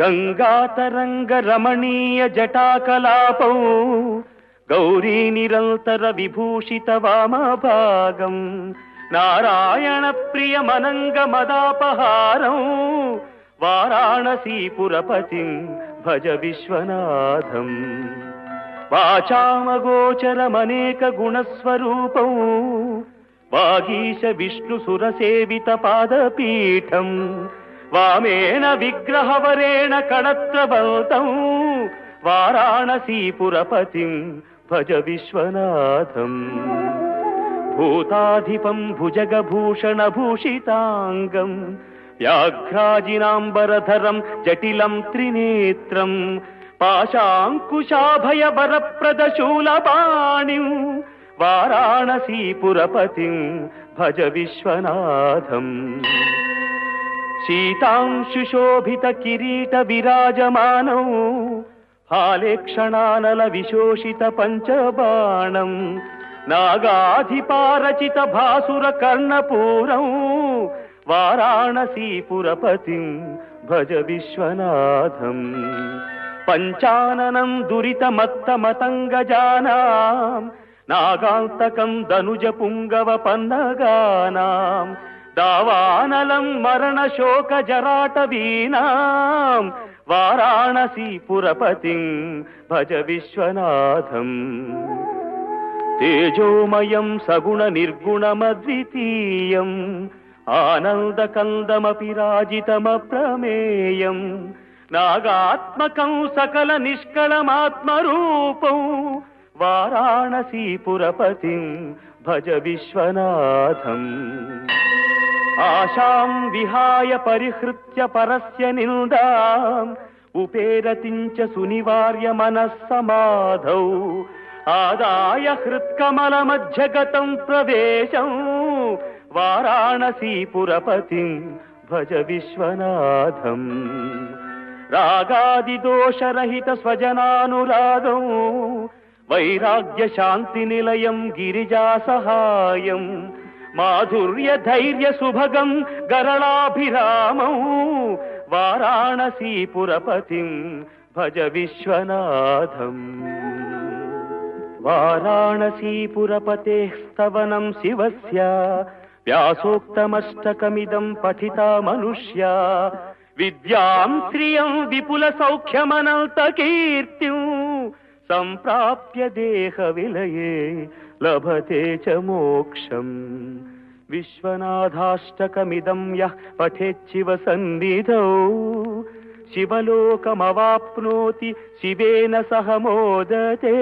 గంగాతరంగ రమణీయ జటాకలాపౌ గౌరీ నిరంతర విభూషిత వామభాగం నారాయణ ప్రియ మనంగ మదాపహారం వారాణసీపురపతి భజ విశ్వనాథం. వాచామగోచరమనేక గుణస్వరూపం వాగీశ విష్ణు సురసేవిత పాదపీఠం वामेन विग्रहवरेण कणत्रबलतौ वाराणसीपुरपतिम् भज विश्वनाथम्। भूताधिपम् भुजगभूषणभूषिताङ्गम् व्याघ्राजिनाम्बरधरम् जटिलम् त्रिनेत्रम् पाशाङ्कुशाभयवरप्रदशूलपाणिम् वाराणसीपुरपतिम् भज विश्वनाथम् शीतांशुशोभित किरीट विराजमानौ हालेक्षणानल विशोषित भज विश्वनाथम्। पञ्चाननम् दुरितमत्तमतङ्गजानाम् नागान्तकम् दनुज దావానలం మరణ శోక జరాటవీనాం వారాణసీపురపతిం భజ విశ్వనాథం. తేజోమయం సగుణ నిర్గుణమద్వితీయం. ఆనందకందమపి రాజితమప్రమేయం. నాగాత్మకం సకల నిష్కళమాత్మరూపం. వారాణసీపురపతిం భజ విశ్వనాథం. ఆశాం విహాయ పరిహృత్య పరస్య నిందాం ఉపేరతించ సునివార్య మనస్సమాధౌ ఆదాయ హృత్కమల మధ్యగతం ప్రవేశం వారాణసీపురపతిం భజ విశ్వనాథం రాగాదిదోషరహిత స్వజనానురాగం వైరాగ్య శాంతి నిలయం గిరిజా సహాయం धैर्य सुभगम् गरलाभिरामौ वाराणसीपुरपतिम् भज विश्वनाथम्। वाराणसीपुरपतेः स्तवनम् शिवस्य व्यासोक्तमष्टकमिदम् पठिता मनुष्या। विद्याम् श्रियम् विपुल सौख्यमनन्तकीर्तिम् सम्प्राप्य देहविलये लभते च मोक्षम्। विश्वनाथाष्टकमिदम् यः पठेच्छिव सन्निधौ। शिवलोकमवाप्नोति शिवेन सह मोदते